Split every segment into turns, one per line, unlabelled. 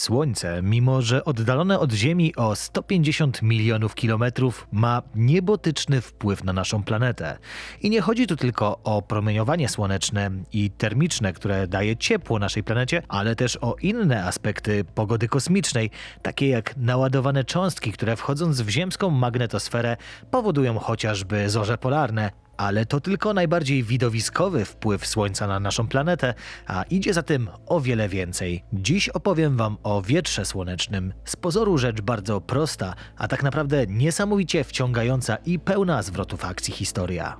Słońce, mimo że oddalone od Ziemi o 150 milionów kilometrów, ma niebotyczny wpływ na naszą planetę. I nie chodzi tu tylko o promieniowanie słoneczne i termiczne, które daje ciepło naszej planecie, ale też o inne aspekty pogody kosmicznej, takie jak naładowane cząstki, które wchodząc w ziemską magnetosferę powodują chociażby zorze polarne, ale to tylko najbardziej widowiskowy wpływ Słońca na naszą planetę, a idzie za tym o wiele więcej. Dziś opowiem Wam o wietrze słonecznym. Z pozoru rzecz bardzo prosta, a tak naprawdę niesamowicie wciągająca i pełna zwrotów akcji historia.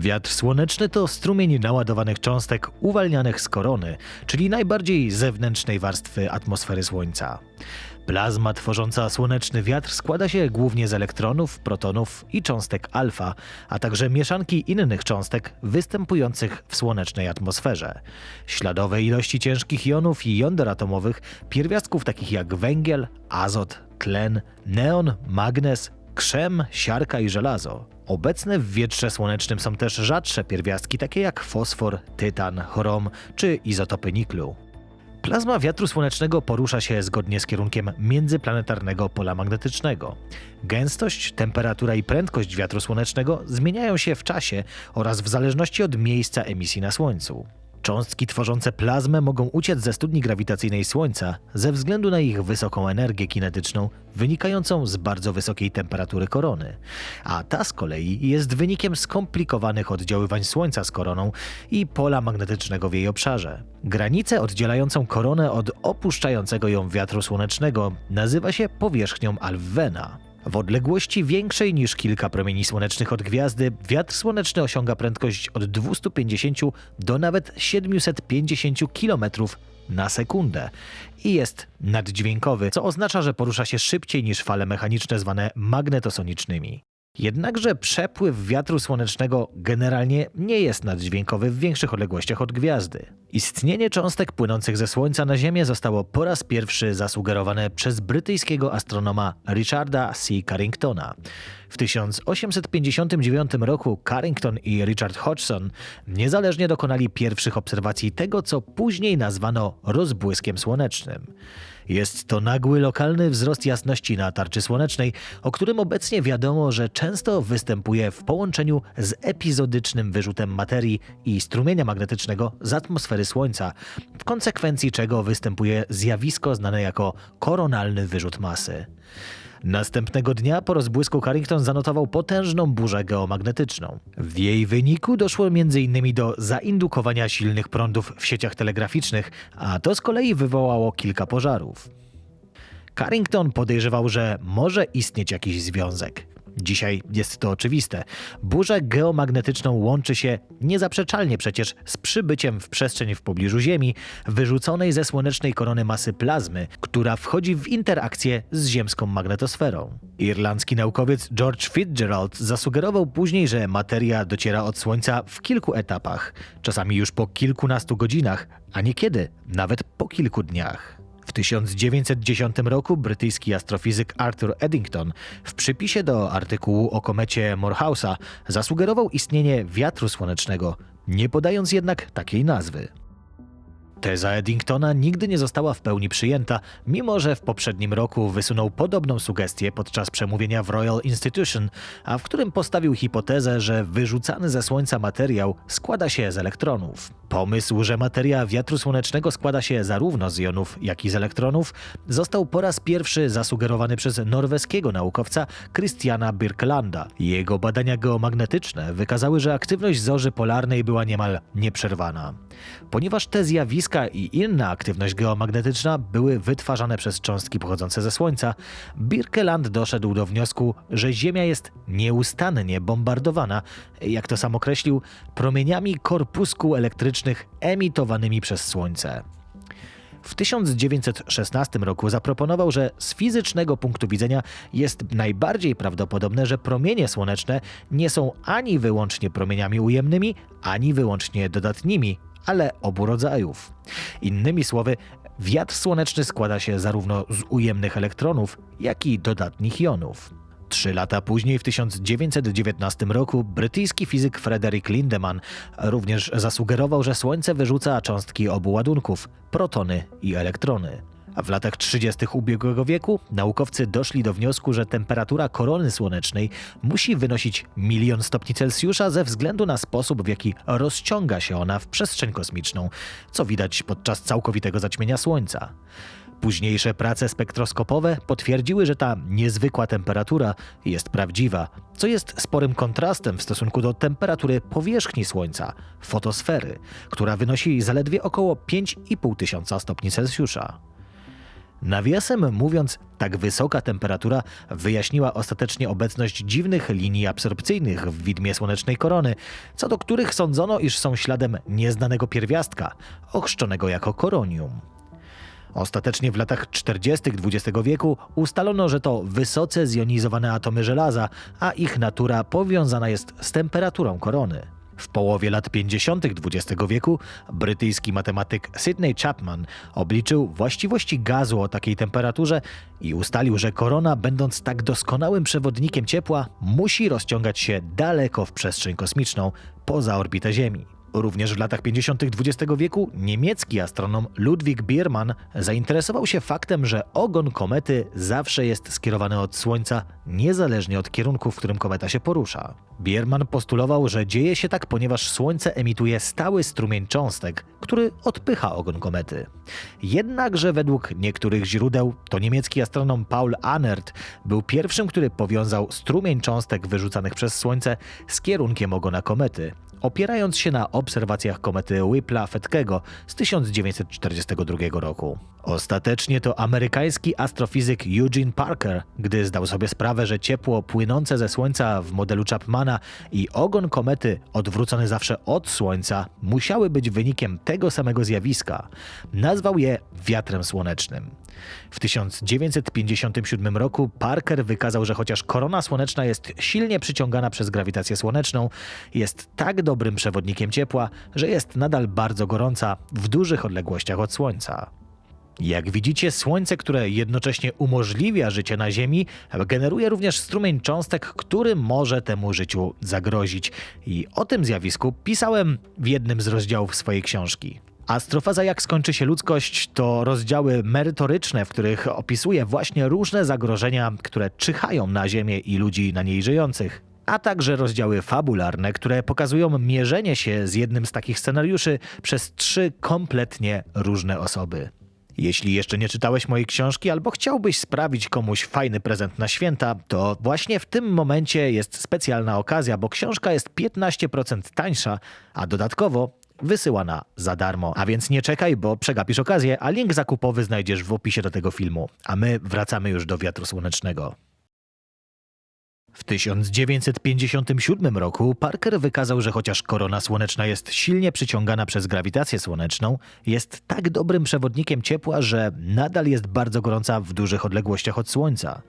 Wiatr słoneczny to strumień naładowanych cząstek uwalnianych z korony, czyli najbardziej zewnętrznej warstwy atmosfery Słońca. Plazma tworząca słoneczny wiatr składa się głównie z elektronów, protonów i cząstek alfa, a także mieszanki innych cząstek występujących w słonecznej atmosferze. Śladowe ilości ciężkich jonów i jąder atomowych, pierwiastków takich jak węgiel, azot, tlen, neon, magnez, krzem, siarka i żelazo. Obecne w wietrze słonecznym są też rzadsze pierwiastki takie jak fosfor, tytan, chrom czy izotopy niklu. Plazma wiatru słonecznego porusza się zgodnie z kierunkiem międzyplanetarnego pola magnetycznego. Gęstość, temperatura i prędkość wiatru słonecznego zmieniają się w czasie oraz w zależności od miejsca emisji na Słońcu. Cząstki tworzące plazmę mogą uciec ze studni grawitacyjnej Słońca ze względu na ich wysoką energię kinetyczną wynikającą z bardzo wysokiej temperatury korony, a ta z kolei jest wynikiem skomplikowanych oddziaływań Słońca z koroną i pola magnetycznego w jej obszarze. Granicę oddzielającą koronę od opuszczającego ją wiatru słonecznego nazywa się powierzchnią Alfvena. W odległości większej niż kilka promieni słonecznych od gwiazdy, wiatr słoneczny osiąga prędkość od 250 do nawet 750 km na sekundę i jest naddźwiękowy, co oznacza, że porusza się szybciej niż fale mechaniczne zwane magnetosonicznymi. Jednakże przepływ wiatru słonecznego generalnie nie jest naddźwiękowy w większych odległościach od gwiazdy. Istnienie cząstek płynących ze Słońca na Ziemię zostało po raz pierwszy zasugerowane przez brytyjskiego astronoma Richarda C. Carringtona. W 1859 roku Carrington i Richard Hodgson niezależnie dokonali pierwszych obserwacji tego, co później nazwano rozbłyskiem słonecznym. Jest to nagły lokalny wzrost jasności na tarczy słonecznej, o którym obecnie wiadomo, że często występuje w połączeniu z epizodycznym wyrzutem materii i strumienia magnetycznego z atmosfery Słońca, w konsekwencji czego występuje zjawisko znane jako koronalny wyrzut masy. Następnego dnia po rozbłysku Carrington zanotował potężną burzę geomagnetyczną. W jej wyniku doszło m.in. do zaindukowania silnych prądów w sieciach telegraficznych, a to z kolei wywołało kilka pożarów. Carrington podejrzewał, że może istnieć jakiś związek. Dzisiaj jest to oczywiste. Burzę geomagnetyczną łączy się niezaprzeczalnie przecież z przybyciem w przestrzeń w pobliżu Ziemi wyrzuconej ze słonecznej korony masy plazmy, która wchodzi w interakcję z ziemską magnetosferą. Irlandzki naukowiec George Fitzgerald zasugerował później, że materia dociera od Słońca w kilku etapach, czasami już po kilkunastu godzinach, a niekiedy nawet po kilku dniach. W 1910 roku brytyjski astrofizyk Arthur Eddington w przypisie do artykułu o komecie Morehouse'a zasugerował istnienie wiatru słonecznego, nie podając jednak takiej nazwy. Teza Eddingtona nigdy nie została w pełni przyjęta, mimo że w poprzednim roku wysunął podobną sugestię podczas przemówienia w Royal Institution, a w którym postawił hipotezę, że wyrzucany ze Słońca materiał składa się z elektronów. Pomysł, że materia wiatru słonecznego składa się zarówno z jonów, jak i z elektronów, został po raz pierwszy zasugerowany przez norweskiego naukowca Christiana Birkelanda. Jego badania geomagnetyczne wykazały, że aktywność zorzy polarnej była niemal nieprzerwana. Ponieważ te zjawiska i inna aktywność geomagnetyczna były wytwarzane przez cząstki pochodzące ze Słońca, Birkeland doszedł do wniosku, że Ziemia jest nieustannie bombardowana, jak to sam określił, promieniami korpuskuł elektrycznych emitowanymi przez Słońce. W 1916 roku zaproponował, że z fizycznego punktu widzenia jest najbardziej prawdopodobne, że promienie słoneczne nie są ani wyłącznie promieniami ujemnymi, ani wyłącznie dodatnimi, ale obu rodzajów. Innymi słowy, wiatr słoneczny składa się zarówno z ujemnych elektronów, jak i dodatnich jonów. Trzy lata później, w 1919 roku, brytyjski fizyk Frederick Lindemann również zasugerował, że Słońce wyrzuca cząstki obu ładunków protony i elektrony. W latach 30. ubiegłego wieku naukowcy doszli do wniosku, że temperatura korony słonecznej musi wynosić milion stopni Celsjusza ze względu na sposób, w jaki rozciąga się ona w przestrzeń kosmiczną, co widać podczas całkowitego zaćmienia Słońca. Późniejsze prace spektroskopowe potwierdziły, że ta niezwykła temperatura jest prawdziwa, co jest sporym kontrastem w stosunku do temperatury powierzchni Słońca, fotosfery, która wynosi zaledwie około 5,5 tysiąca stopni Celsjusza. Nawiasem mówiąc, tak wysoka temperatura wyjaśniła ostatecznie obecność dziwnych linii absorpcyjnych w widmie słonecznej korony, co do których sądzono, iż są śladem nieznanego pierwiastka, ochrzczonego jako koronium. Ostatecznie w latach 40. XX wieku ustalono, że to wysoce zjonizowane atomy żelaza, a ich natura powiązana jest z temperaturą korony. W połowie lat 50. XX wieku brytyjski matematyk Sidney Chapman obliczył właściwości gazu o takiej temperaturze i ustalił, że korona, będąc tak doskonałym przewodnikiem ciepła, musi rozciągać się daleko w przestrzeń kosmiczną, poza orbitę Ziemi. Również w latach 50. XX wieku niemiecki astronom Ludwig Biermann zainteresował się faktem, że ogon komety zawsze jest skierowany od Słońca, niezależnie od kierunku, w którym kometa się porusza. Biermann postulował, że dzieje się tak, ponieważ Słońce emituje stały strumień cząstek, który odpycha ogon komety. Jednakże według niektórych źródeł to niemiecki astronom Paul Anert był pierwszym, który powiązał strumień cząstek wyrzucanych przez Słońce z kierunkiem ogona komety, opierając się na obserwacjach komety Whipla-Fettkiego z 1942 roku. Ostatecznie to amerykański astrofizyk Eugene Parker, gdy zdał sobie sprawę, że ciepło płynące ze Słońca w modelu Chapmana i ogon komety odwrócony zawsze od Słońca musiały być wynikiem tego samego zjawiska, nazwał je wiatrem słonecznym. W 1957 roku Parker wykazał, że chociaż korona słoneczna jest silnie przyciągana przez grawitację słoneczną, jest tak dobrym przewodnikiem ciepła, że jest nadal bardzo gorąca w dużych odległościach od Słońca. Jak widzicie, Słońce, które jednocześnie umożliwia życie na Ziemi, generuje również strumień cząstek, który może temu życiu zagrozić. I o tym zjawisku pisałem w jednym z rozdziałów swojej książki. Astrofaza Jak skończy się ludzkość to rozdziały merytoryczne, w których opisuję właśnie różne zagrożenia, które czyhają na Ziemię i ludzi na niej żyjących a także rozdziały fabularne, które pokazują mierzenie się z jednym z takich scenariuszy przez trzy kompletnie różne osoby. Jeśli jeszcze nie czytałeś mojej książki albo chciałbyś sprawić komuś fajny prezent na święta, to właśnie w tym momencie jest specjalna okazja, bo książka jest 15% tańsza, a dodatkowo wysyłana za darmo. A więc nie czekaj, bo przegapisz okazję, a link zakupowy znajdziesz w opisie do tego filmu. A my wracamy już do wiatru słonecznego. W 1957 roku Parker wykazał, że chociaż korona słoneczna jest silnie przyciągana przez grawitację słoneczną, jest tak dobrym przewodnikiem ciepła, że nadal jest bardzo gorąca w dużych odległościach od Słońca.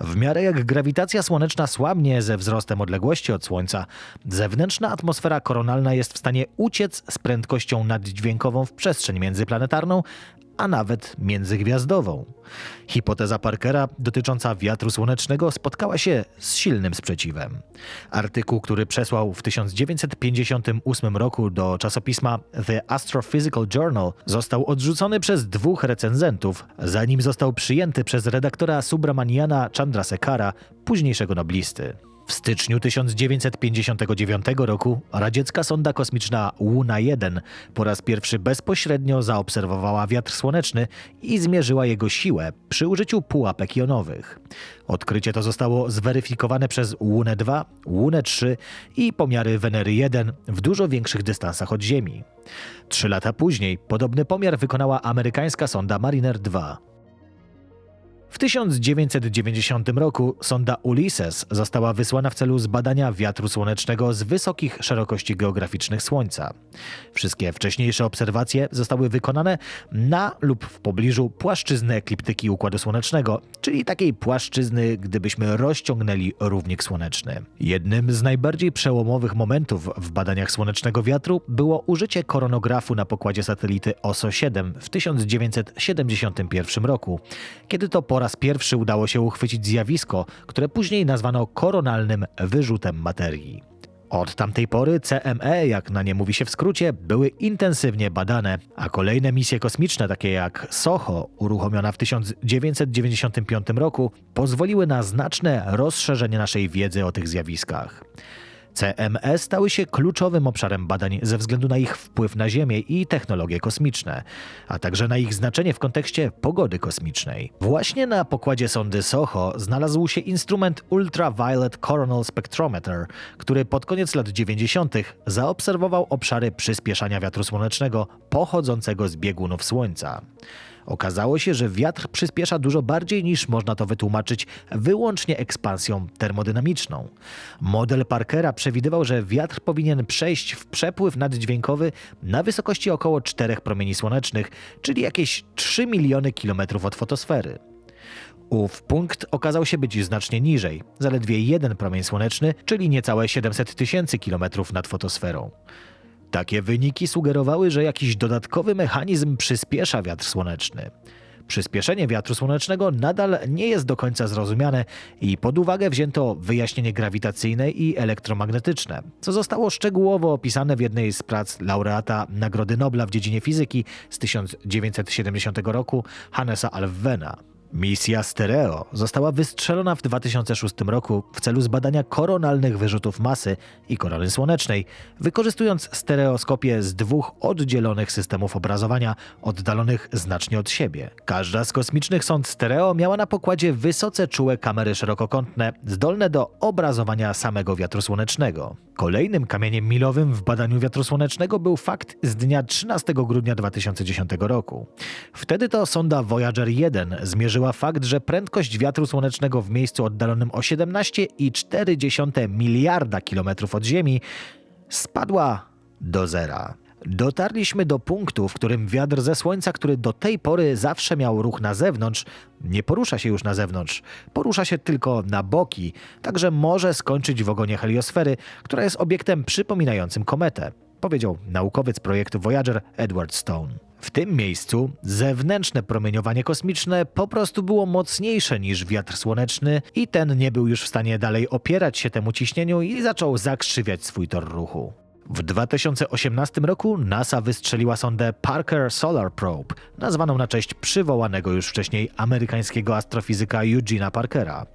W miarę jak grawitacja słoneczna słabnie ze wzrostem odległości od Słońca, zewnętrzna atmosfera koronalna jest w stanie uciec z prędkością naddźwiękową w przestrzeń międzyplanetarną, a nawet międzygwiazdową. Hipoteza Parkera dotycząca wiatru słonecznego spotkała się z silnym sprzeciwem. Artykuł, który przesłał w 1958 roku do czasopisma The Astrophysical Journal, został odrzucony przez dwóch recenzentów, zanim został przyjęty przez redaktora Subramaniana Chandrasekhara, późniejszego noblisty. W styczniu 1959 roku radziecka sonda kosmiczna Luna-1 po raz pierwszy bezpośrednio zaobserwowała wiatr słoneczny i zmierzyła jego siłę przy użyciu pułapek jonowych. Odkrycie to zostało zweryfikowane przez Lunę-2, Lunę-3 i pomiary Wenery-1 w dużo większych dystansach od Ziemi. Trzy lata później podobny pomiar wykonała amerykańska sonda Mariner-2. W 1990 roku sonda Ulysses została wysłana w celu zbadania wiatru słonecznego z wysokich szerokości geograficznych Słońca. Wszystkie wcześniejsze obserwacje zostały wykonane na lub w pobliżu płaszczyzny ekliptyki Układu Słonecznego, czyli takiej płaszczyzny, gdybyśmy rozciągnęli równik słoneczny. Jednym z najbardziej przełomowych momentów w badaniach słonecznego wiatru było użycie koronografu na pokładzie satelity OSO-7 w 1971 roku, kiedy to po raz pierwszy udało się uchwycić zjawisko, które później nazwano koronalnym wyrzutem materii. Od tamtej pory CME, jak na nie mówi się w skrócie, były intensywnie badane, a kolejne misje kosmiczne, takie jak SOHO, uruchomiona w 1995 roku, pozwoliły na znaczne rozszerzenie naszej wiedzy o tych zjawiskach. CME stały się kluczowym obszarem badań ze względu na ich wpływ na Ziemię i technologie kosmiczne, a także na ich znaczenie w kontekście pogody kosmicznej. Właśnie na pokładzie sondy SOHO znalazł się instrument Ultraviolet Coronal Spectrometer, który pod koniec lat 90. zaobserwował obszary przyspieszania wiatru słonecznego pochodzącego z biegunów Słońca. Okazało się, że wiatr przyspiesza dużo bardziej niż można to wytłumaczyć wyłącznie ekspansją termodynamiczną. Model Parkera przewidywał, że wiatr powinien przejść w przepływ naddźwiękowy na wysokości około 4 promieni słonecznych, czyli jakieś 3 miliony kilometrów od fotosfery. Ów punkt okazał się być znacznie niżej, zaledwie jeden promień słoneczny, czyli niecałe 700 tysięcy kilometrów nad fotosferą. Takie wyniki sugerowały, że jakiś dodatkowy mechanizm przyspiesza wiatr słoneczny. Przyspieszenie wiatru słonecznego nadal nie jest do końca zrozumiane i pod uwagę wzięto wyjaśnienie grawitacyjne i elektromagnetyczne, co zostało szczegółowo opisane w jednej z prac laureata Nagrody Nobla w dziedzinie fizyki z 1970 roku Hannesa Alfvena. Misja Stereo została wystrzelona w 2006 roku w celu zbadania koronalnych wyrzutów masy i korony słonecznej, wykorzystując stereoskopię z dwóch oddzielonych systemów obrazowania, oddalonych znacznie od siebie. Każda z kosmicznych sond stereo miała na pokładzie wysoce czułe kamery szerokokątne, zdolne do obrazowania samego wiatru słonecznego. Kolejnym kamieniem milowym w badaniu wiatru słonecznego był fakt z dnia 13 grudnia 2010 roku. Wtedy to sonda Voyager 1 zmierzyła fakt, że prędkość wiatru słonecznego w miejscu oddalonym o 17,4 miliarda kilometrów od Ziemi spadła do zera. Dotarliśmy do punktu, w którym wiatr ze Słońca, który do tej pory zawsze miał ruch na zewnątrz, nie porusza się już na zewnątrz, porusza się tylko na boki, także może skończyć w ogonie heliosfery, która jest obiektem przypominającym kometę, powiedział naukowiec projektu Voyager Edward Stone. W tym miejscu zewnętrzne promieniowanie kosmiczne po prostu było mocniejsze niż wiatr słoneczny i ten nie był już w stanie dalej opierać się temu ciśnieniu i zaczął zakrzywiać swój tor ruchu. W 2018 roku NASA wystrzeliła sondę Parker Solar Probe, nazwaną na cześć przywołanego już wcześniej amerykańskiego astrofizyka Eugena Parkera.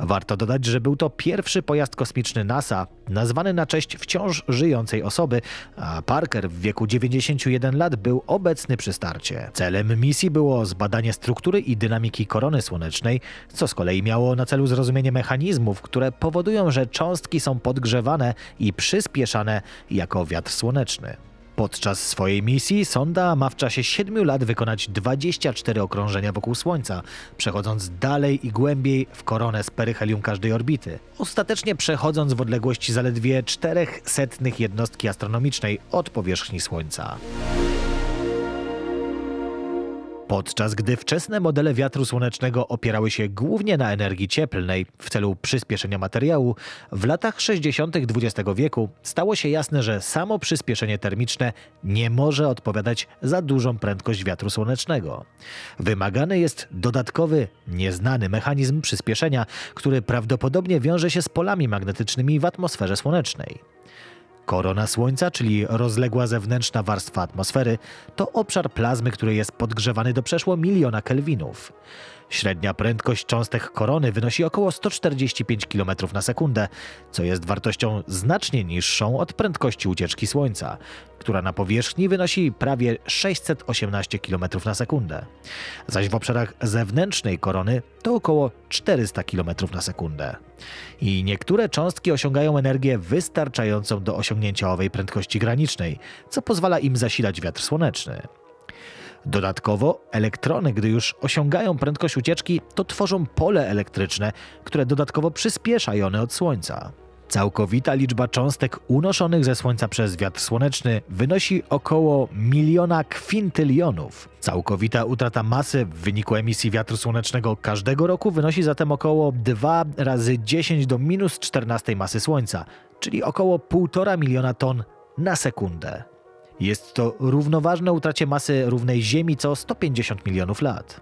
Warto dodać, że był to pierwszy pojazd kosmiczny NASA nazwany na cześć wciąż żyjącej osoby, a Parker w wieku 91 lat był obecny przy starcie. Celem misji było zbadanie struktury i dynamiki korony słonecznej, co z kolei miało na celu zrozumienie mechanizmów, które powodują, że cząstki są podgrzewane i przyspieszane jako wiatr słoneczny. Podczas swojej misji sonda ma w czasie 7 lat wykonać 24 okrążenia wokół Słońca, przechodząc dalej i głębiej w koronę z peryhelium każdej orbity, ostatecznie przechodząc w odległości zaledwie 400 jednostki astronomicznej od powierzchni Słońca. Podczas gdy wczesne modele wiatru słonecznego opierały się głównie na energii cieplnej w celu przyspieszenia materiału, w latach 60. XX wieku stało się jasne, że samo przyspieszenie termiczne nie może odpowiadać za dużą prędkość wiatru słonecznego. Wymagany jest dodatkowy, nieznany mechanizm przyspieszenia, który prawdopodobnie wiąże się z polami magnetycznymi w atmosferze słonecznej. Korona Słońca, czyli rozległa zewnętrzna warstwa atmosfery, to obszar plazmy, który jest podgrzewany do przeszło miliona kelwinów. Średnia prędkość cząstek korony wynosi około 145 km na sekundę, co jest wartością znacznie niższą od prędkości ucieczki Słońca, która na powierzchni wynosi prawie 618 km na sekundę. Zaś w obszarach zewnętrznej korony to około 400 km na sekundę. I niektóre cząstki osiągają energię wystarczającą do osiągnięcia owej prędkości granicznej, co pozwala im zasilać wiatr słoneczny. Dodatkowo elektrony, gdy już osiągają prędkość ucieczki, to tworzą pole elektryczne, które dodatkowo przyspiesza jony od Słońca. Całkowita liczba cząstek unoszonych ze Słońca przez wiatr słoneczny wynosi około miliona kwintylionów. Całkowita utrata masy w wyniku emisji wiatru słonecznego każdego roku wynosi zatem około 2 razy 10 do minus 14 masy Słońca, czyli około 1,5 miliona ton na sekundę. Jest to równoważne utracie masy równej Ziemi co 150 milionów lat.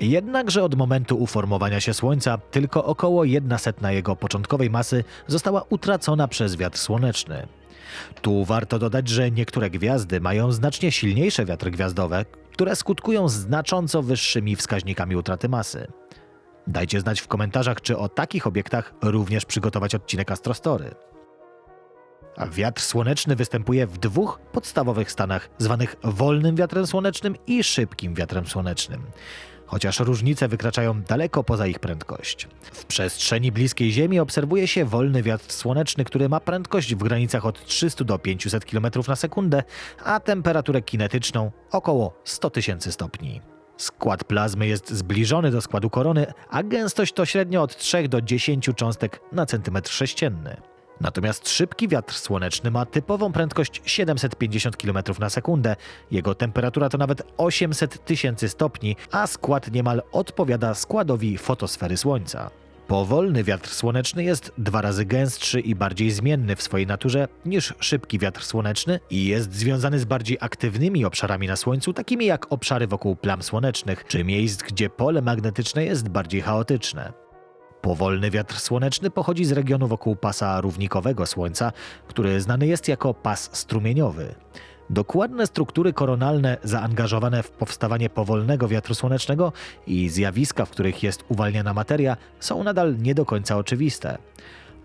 Jednakże od momentu uformowania się Słońca tylko około 1 setna jego początkowej masy została utracona przez wiatr słoneczny. Tu warto dodać, że niektóre gwiazdy mają znacznie silniejsze wiatry gwiazdowe, które skutkują znacząco wyższymi wskaźnikami utraty masy. Dajcie znać w komentarzach, czy o takich obiektach również przygotować odcinek Astrostory. A wiatr słoneczny występuje w dwóch podstawowych stanach, zwanych wolnym wiatrem słonecznym i szybkim wiatrem słonecznym. Chociaż różnice wykraczają daleko poza ich prędkość. W przestrzeni bliskiej Ziemi obserwuje się wolny wiatr słoneczny, który ma prędkość w granicach od 300 do 500 km na sekundę, a temperaturę kinetyczną około 100 tysięcy stopni. Skład plazmy jest zbliżony do składu korony, a gęstość to średnio od 3 do 10 cząstek na centymetr sześcienny. Natomiast szybki wiatr słoneczny ma typową prędkość 750 km na sekundę. Jego temperatura to nawet 800 tysięcy stopni, a skład niemal odpowiada składowi fotosfery Słońca. Powolny wiatr słoneczny jest dwa razy gęstszy i bardziej zmienny w swojej naturze niż szybki wiatr słoneczny i jest związany z bardziej aktywnymi obszarami na Słońcu, takimi jak obszary wokół plam słonecznych, czy miejsc, gdzie pole magnetyczne jest bardziej chaotyczne. Powolny wiatr słoneczny pochodzi z regionu wokół pasa równikowego Słońca, który znany jest jako pas strumieniowy. Dokładne struktury koronalne zaangażowane w powstawanie powolnego wiatru słonecznego i zjawiska, w których jest uwalniana materia, są nadal nie do końca oczywiste.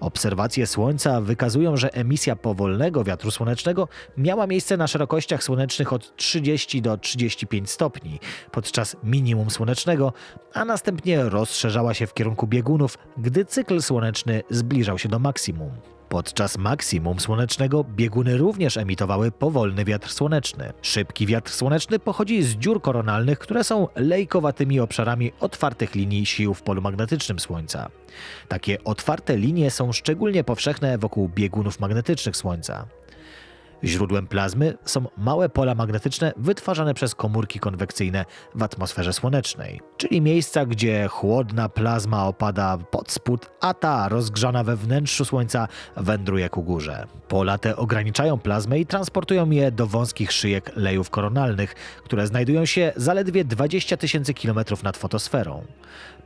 Obserwacje Słońca wykazują, że emisja powolnego wiatru słonecznego miała miejsce na szerokościach słonecznych od 30 do 35 stopni podczas minimum słonecznego, a następnie rozszerzała się w kierunku biegunów, gdy cykl słoneczny zbliżał się do maksimum. Podczas maksimum słonecznego bieguny również emitowały powolny wiatr słoneczny. Szybki wiatr słoneczny pochodzi z dziur koronalnych, które są lejkowatymi obszarami otwartych linii sił w polu magnetycznym Słońca. Takie otwarte linie są szczególnie powszechne wokół biegunów magnetycznych Słońca. Źródłem plazmy są małe pola magnetyczne wytwarzane przez komórki konwekcyjne w atmosferze słonecznej, czyli miejsca, gdzie chłodna plazma opada pod spód, a ta rozgrzana we wnętrzu Słońca wędruje ku górze. Pola te ograniczają plazmę i transportują je do wąskich szyjek lejów koronalnych, które znajdują się zaledwie 20 tysięcy kilometrów nad fotosferą.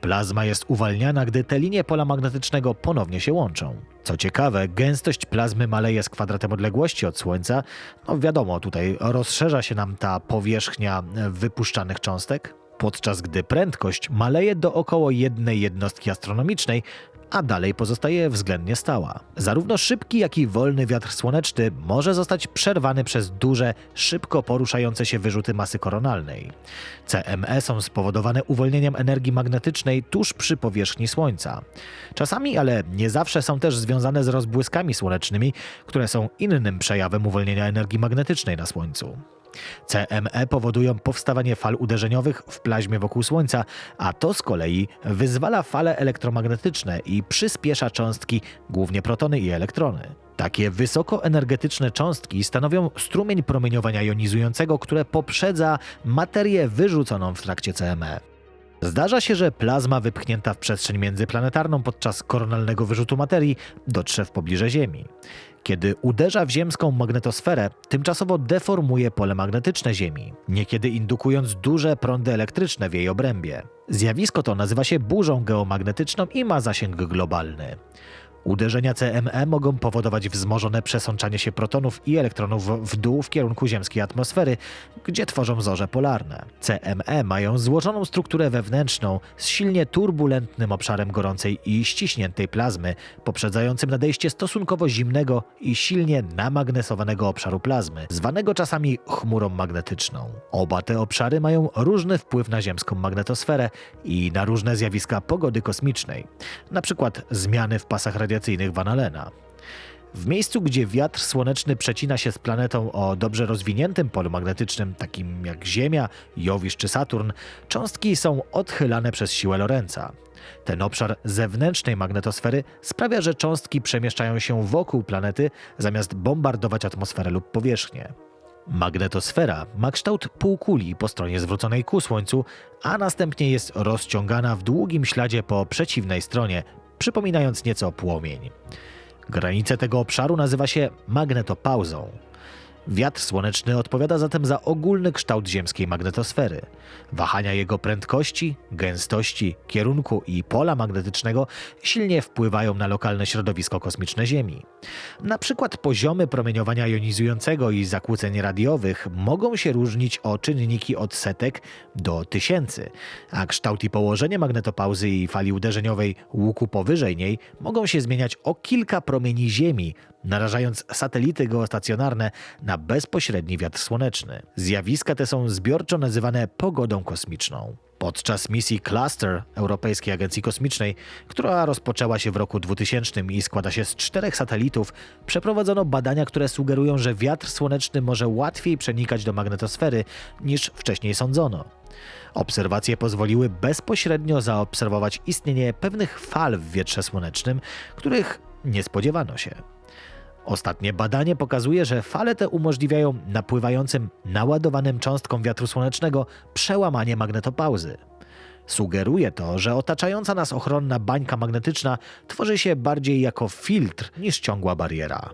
Plazma jest uwalniana, gdy te linie pola magnetycznego ponownie się łączą. Co ciekawe, gęstość plazmy maleje z kwadratem odległości od Słońca. No wiadomo, tutaj rozszerza się nam ta powierzchnia wypuszczanych cząstek, podczas gdy prędkość maleje do około jednej jednostki astronomicznej, a dalej pozostaje względnie stała. Zarówno szybki, jak i wolny wiatr słoneczny może zostać przerwany przez duże, szybko poruszające się wyrzuty masy koronalnej. CME są spowodowane uwolnieniem energii magnetycznej tuż przy powierzchni Słońca. Czasami, ale nie zawsze są też związane z rozbłyskami słonecznymi, które są innym przejawem uwolnienia energii magnetycznej na Słońcu. CME powodują powstawanie fal uderzeniowych w plaźmie wokół Słońca, a to z kolei wyzwala fale elektromagnetyczne i przyspiesza cząstki, głównie protony i elektrony. Takie wysokoenergetyczne cząstki stanowią strumień promieniowania jonizującego, które poprzedza materię wyrzuconą w trakcie CME. Zdarza się, że plazma wypchnięta w przestrzeń międzyplanetarną podczas koronalnego wyrzutu materii dotrze w pobliże Ziemi. Kiedy uderza w ziemską magnetosferę, tymczasowo deformuje pole magnetyczne Ziemi, niekiedy indukując duże prądy elektryczne w jej obrębie. Zjawisko to nazywa się burzą geomagnetyczną i ma zasięg globalny. Uderzenia CME mogą powodować wzmożone przesączanie się protonów i elektronów w dół w kierunku ziemskiej atmosfery, gdzie tworzą zorze polarne. CME mają złożoną strukturę wewnętrzną z silnie turbulentnym obszarem gorącej i ściśniętej plazmy, poprzedzającym nadejście stosunkowo zimnego i silnie namagnesowanego obszaru plazmy, zwanego czasami chmurą magnetyczną. Oba te obszary mają różny wpływ na ziemską magnetosferę i na różne zjawiska pogody kosmicznej, przykład zmiany w pasach radiacyjnych Van Allena. W miejscu, gdzie wiatr słoneczny przecina się z planetą o dobrze rozwiniętym polu magnetycznym, takim jak Ziemia, Jowisz czy Saturn, cząstki są odchylane przez siłę Lorenza. Ten obszar zewnętrznej magnetosfery sprawia, że cząstki przemieszczają się wokół planety zamiast bombardować atmosferę lub powierzchnię. Magnetosfera ma kształt półkuli po stronie zwróconej ku Słońcu, a następnie jest rozciągana w długim śladzie po przeciwnej stronie, przypominając nieco płomień. Granicę tego obszaru nazywa się magnetopauzą. Wiatr słoneczny odpowiada zatem za ogólny kształt ziemskiej magnetosfery. Wahania jego prędkości, gęstości, kierunku i pola magnetycznego silnie wpływają na lokalne środowisko kosmiczne Ziemi. Na przykład poziomy promieniowania jonizującego i zakłóceń radiowych mogą się różnić o czynniki od setek do tysięcy, a kształt i położenie magnetopauzy i fali uderzeniowej łuku powyżej niej mogą się zmieniać o kilka promieni Ziemi, narażając satelity geostacjonarne na bezpośredni wiatr słoneczny. Zjawiska te są zbiorczo nazywane pogodą kosmiczną. Podczas misji Cluster Europejskiej Agencji Kosmicznej, która rozpoczęła się w roku 2000 i składa się z czterech satelitów, przeprowadzono badania, które sugerują, że wiatr słoneczny może łatwiej przenikać do magnetosfery niż wcześniej sądzono. Obserwacje pozwoliły bezpośrednio zaobserwować istnienie pewnych fal w wietrze słonecznym, których nie spodziewano się. Ostatnie badanie pokazuje, że fale te umożliwiają napływającym naładowanym cząstkom wiatru słonecznego przełamanie magnetopauzy. Sugeruje to, że otaczająca nas ochronna bańka magnetyczna tworzy się bardziej jako filtr niż ciągła bariera.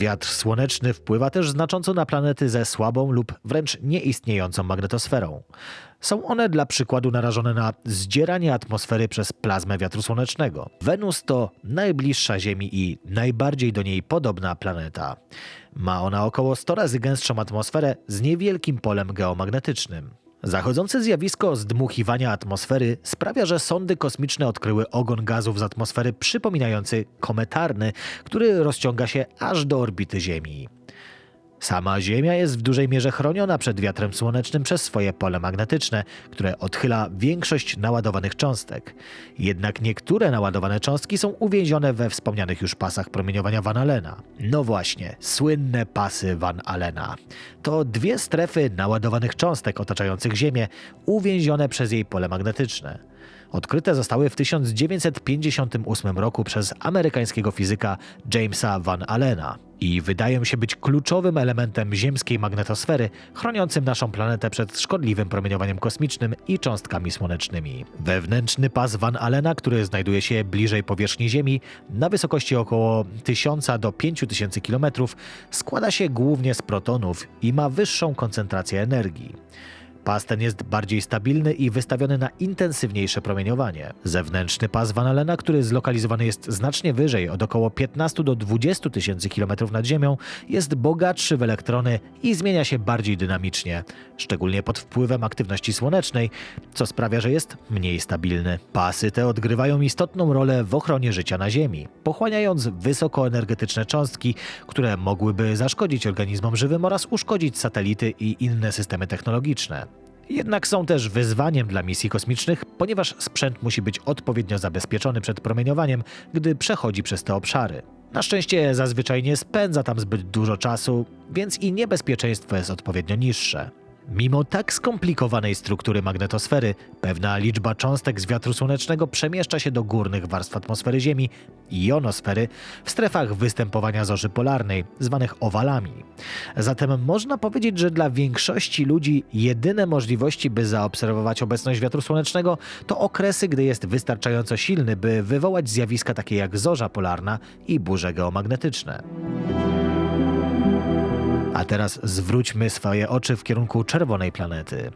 Wiatr słoneczny wpływa też znacząco na planety ze słabą lub wręcz nieistniejącą magnetosferą. Są one dla przykładu narażone na zdzieranie atmosfery przez plazmę wiatru słonecznego. Wenus to najbliższa Ziemi i najbardziej do niej podobna planeta. Ma ona około 100 razy gęstszą atmosferę z niewielkim polem geomagnetycznym. Zachodzące zjawisko zdmuchiwania atmosfery sprawia, że sondy kosmiczne odkryły ogon gazów z atmosfery przypominający kometarny, który rozciąga się aż do orbity Ziemi. Sama Ziemia jest w dużej mierze chroniona przed wiatrem słonecznym przez swoje pole magnetyczne, które odchyla większość naładowanych cząstek. Jednak niektóre naładowane cząstki są uwięzione we wspomnianych już pasach promieniowania Van Allena. No właśnie, słynne pasy Van Allena. To dwie strefy naładowanych cząstek otaczających Ziemię, uwięzione przez jej pole magnetyczne. Odkryte zostały w 1958 roku przez amerykańskiego fizyka Jamesa Van Allena i wydają się być kluczowym elementem ziemskiej magnetosfery, chroniącym naszą planetę przed szkodliwym promieniowaniem kosmicznym i cząstkami słonecznymi. Wewnętrzny pas Van Allena, który znajduje się bliżej powierzchni Ziemi, na wysokości około 1000 do 5000 km, składa się głównie z protonów i ma wyższą koncentrację energii. Pas ten jest bardziej stabilny i wystawiony na intensywniejsze promieniowanie. Zewnętrzny pas Van Allena, który zlokalizowany jest znacznie wyżej, od około 15 do 20 tysięcy kilometrów nad Ziemią, jest bogatszy w elektrony i zmienia się bardziej dynamicznie, szczególnie pod wpływem aktywności słonecznej, co sprawia, że jest mniej stabilny. Pasy te odgrywają istotną rolę w ochronie życia na Ziemi, pochłaniając wysokoenergetyczne cząstki, które mogłyby zaszkodzić organizmom żywym oraz uszkodzić satelity i inne systemy technologiczne. Jednak są też wyzwaniem dla misji kosmicznych, ponieważ sprzęt musi być odpowiednio zabezpieczony przed promieniowaniem, gdy przechodzi przez te obszary. Na szczęście zazwyczaj nie spędza tam zbyt dużo czasu, więc i niebezpieczeństwo jest odpowiednio niższe. Mimo tak skomplikowanej struktury magnetosfery, pewna liczba cząstek z wiatru słonecznego przemieszcza się do górnych warstw atmosfery Ziemi jonosfery w strefach występowania zorzy polarnej, zwanych owalami. Zatem można powiedzieć, że dla większości ludzi jedyne możliwości, by zaobserwować obecność wiatru słonecznego, to okresy, gdy jest wystarczająco silny, by wywołać zjawiska takie jak zorza polarna i burze geomagnetyczne. A teraz zwróćmy swoje oczy w kierunku czerwonej planety.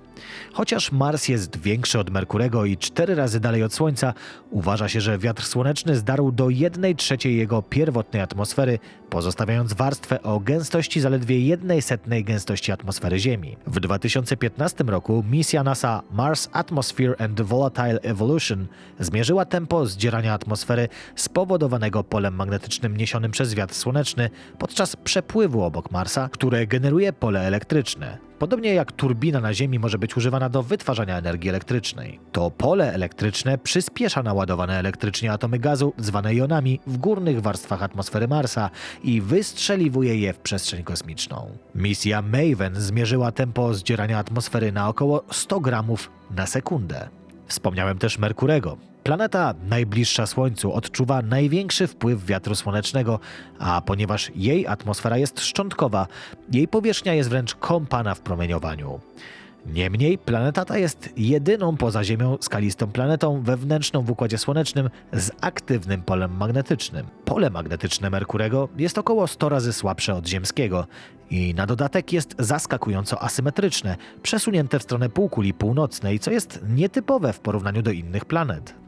Chociaż Mars jest większy od Merkurego i cztery razy dalej od Słońca, uważa się, że wiatr słoneczny zdarł do 1 trzeciej jego pierwotnej atmosfery, pozostawiając warstwę o gęstości zaledwie 1 setnej gęstości atmosfery Ziemi. W 2015 roku misja NASA Mars Atmosphere and Volatile Evolution zmierzyła tempo zdzierania atmosfery spowodowanego polem magnetycznym niesionym przez wiatr słoneczny podczas przepływu obok Marsa, które generuje pole elektryczne. Podobnie jak turbina na Ziemi może być używana do wytwarzania energii elektrycznej. To pole elektryczne przyspiesza naładowane elektrycznie atomy gazu, zwane jonami, w górnych warstwach atmosfery Marsa i wystrzeliwuje je w przestrzeń kosmiczną. Misja Maven zmierzyła tempo zdzierania atmosfery na około 100 gramów na sekundę. Wspomniałem też Merkurego. Planeta najbliższa Słońcu odczuwa największy wpływ wiatru słonecznego, a ponieważ jej atmosfera jest szczątkowa, jej powierzchnia jest wręcz kąpana w promieniowaniu. Niemniej planeta ta jest jedyną poza Ziemią skalistą planetą wewnętrzną w Układzie Słonecznym z aktywnym polem magnetycznym. Pole magnetyczne Merkurego jest około 100 razy słabsze od ziemskiego i na dodatek jest zaskakująco asymetryczne, przesunięte w stronę półkuli północnej, co jest nietypowe w porównaniu do innych planet.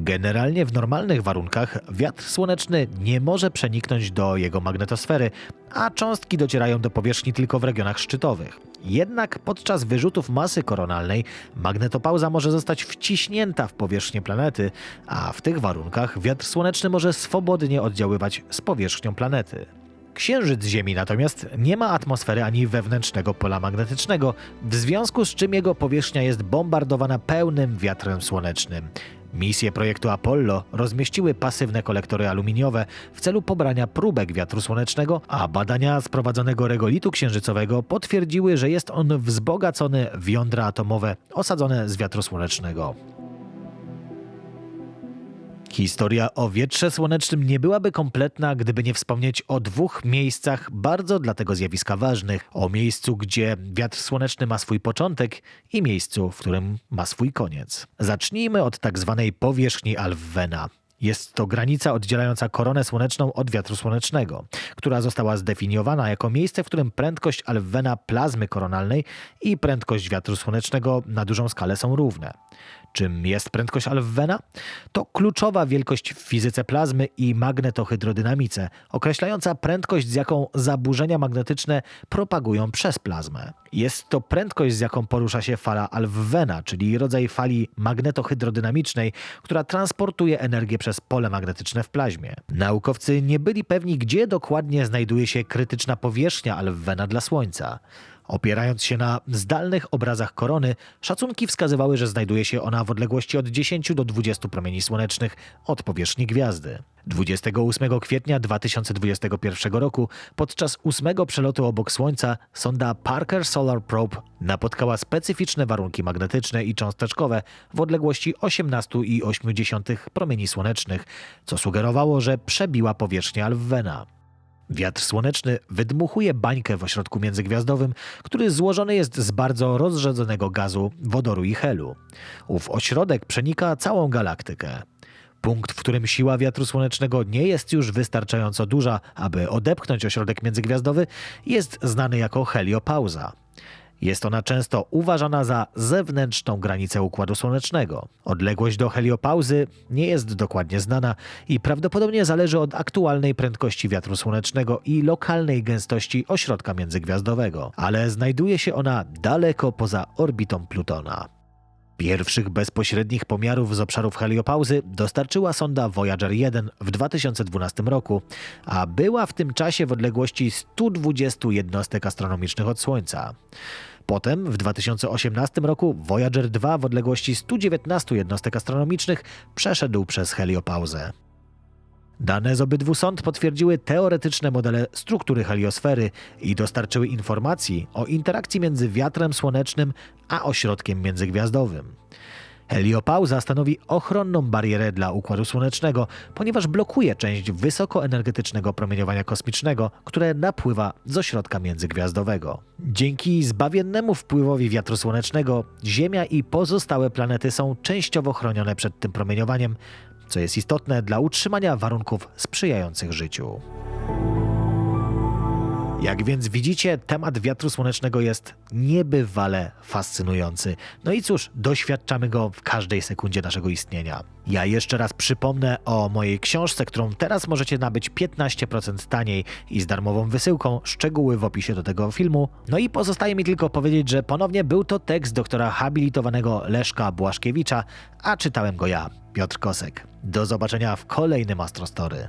Generalnie w normalnych warunkach wiatr słoneczny nie może przeniknąć do jego magnetosfery, a cząstki docierają do powierzchni tylko w regionach szczytowych. Jednak podczas wyrzutów masy koronalnej magnetopauza może zostać wciśnięta w powierzchnię planety, a w tych warunkach wiatr słoneczny może swobodnie oddziaływać z powierzchnią planety. Księżyc Ziemi natomiast nie ma atmosfery ani wewnętrznego pola magnetycznego, w związku z czym jego powierzchnia jest bombardowana pełnym wiatrem słonecznym. Misje projektu Apollo rozmieściły pasywne kolektory aluminiowe w celu pobrania próbek wiatru słonecznego, a badania sprowadzonego regolitu księżycowego potwierdziły, że jest on wzbogacony w jądra atomowe osadzone z wiatru słonecznego. Historia o wietrze słonecznym nie byłaby kompletna, gdyby nie wspomnieć o dwóch miejscach bardzo dla tego zjawiska ważnych. O miejscu, gdzie wiatr słoneczny ma swój początek i miejscu, w którym ma swój koniec. Zacznijmy od tak zwanej powierzchni Alfvena. Jest to granica oddzielająca koronę słoneczną od wiatru słonecznego, która została zdefiniowana jako miejsce, w którym prędkość Alfvena plazmy koronalnej i prędkość wiatru słonecznego na dużą skalę są równe. Czym jest prędkość Alfvena? To kluczowa wielkość w fizyce plazmy i magnetohydrodynamice, określająca prędkość, z jaką zaburzenia magnetyczne propagują przez plazmę. Jest to prędkość, z jaką porusza się fala Alfvena, czyli rodzaj fali magnetohydrodynamicznej, która transportuje energię przez pole magnetyczne w plazmie. Naukowcy nie byli pewni, gdzie dokładnie znajduje się krytyczna powierzchnia Alfvena dla Słońca. Opierając się na zdalnych obrazach korony, szacunki wskazywały, że znajduje się ona w odległości od 10 do 20 promieni słonecznych od powierzchni gwiazdy. 28 kwietnia 2021 roku, podczas ósmego przelotu obok Słońca, sonda Parker Solar Probe napotkała specyficzne warunki magnetyczne i cząsteczkowe w odległości 18,8 promieni słonecznych, co sugerowało, że przebiła powierzchnię Alfvena. Wiatr słoneczny wydmuchuje bańkę w ośrodku międzygwiazdowym, który złożony jest z bardzo rozrzedzonego gazu, wodoru i helu. Ów ośrodek przenika całą galaktykę. Punkt, w którym siła wiatru słonecznego nie jest już wystarczająco duża, aby odepchnąć ośrodek międzygwiazdowy, jest znany jako heliopauza. Jest ona często uważana za zewnętrzną granicę Układu Słonecznego. Odległość do heliopauzy nie jest dokładnie znana i prawdopodobnie zależy od aktualnej prędkości wiatru słonecznego i lokalnej gęstości ośrodka międzygwiazdowego, ale znajduje się ona daleko poza orbitą Plutona. Pierwszych bezpośrednich pomiarów z obszarów heliopauzy dostarczyła sonda Voyager 1 w 2012 roku, a była w tym czasie w odległości 120 jednostek astronomicznych od Słońca. Potem w 2018 roku Voyager 2 w odległości 119 jednostek astronomicznych przeszedł przez heliopauzę. Dane z obydwu sond potwierdziły teoretyczne modele struktury heliosfery i dostarczyły informacji o interakcji między wiatrem słonecznym a ośrodkiem międzygwiazdowym. Heliopauza stanowi ochronną barierę dla Układu Słonecznego, ponieważ blokuje część wysokoenergetycznego promieniowania kosmicznego, które napływa z ośrodka międzygwiazdowego. Dzięki zbawiennemu wpływowi wiatru słonecznego, Ziemia i pozostałe planety są częściowo chronione przed tym promieniowaniem, co jest istotne dla utrzymania warunków sprzyjających życiu. Jak więc widzicie, temat wiatru słonecznego jest niebywale fascynujący. No i cóż, doświadczamy go w każdej sekundzie naszego istnienia. Ja jeszcze raz przypomnę o mojej książce, którą teraz możecie nabyć 15% taniej i z darmową wysyłką. Szczegóły w opisie do tego filmu. No i pozostaje mi tylko powiedzieć, że ponownie był to tekst doktora habilitowanego Leszka Błaszkiewicza, a czytałem go ja, Piotr Kosek. Do zobaczenia w kolejnym Astrostory.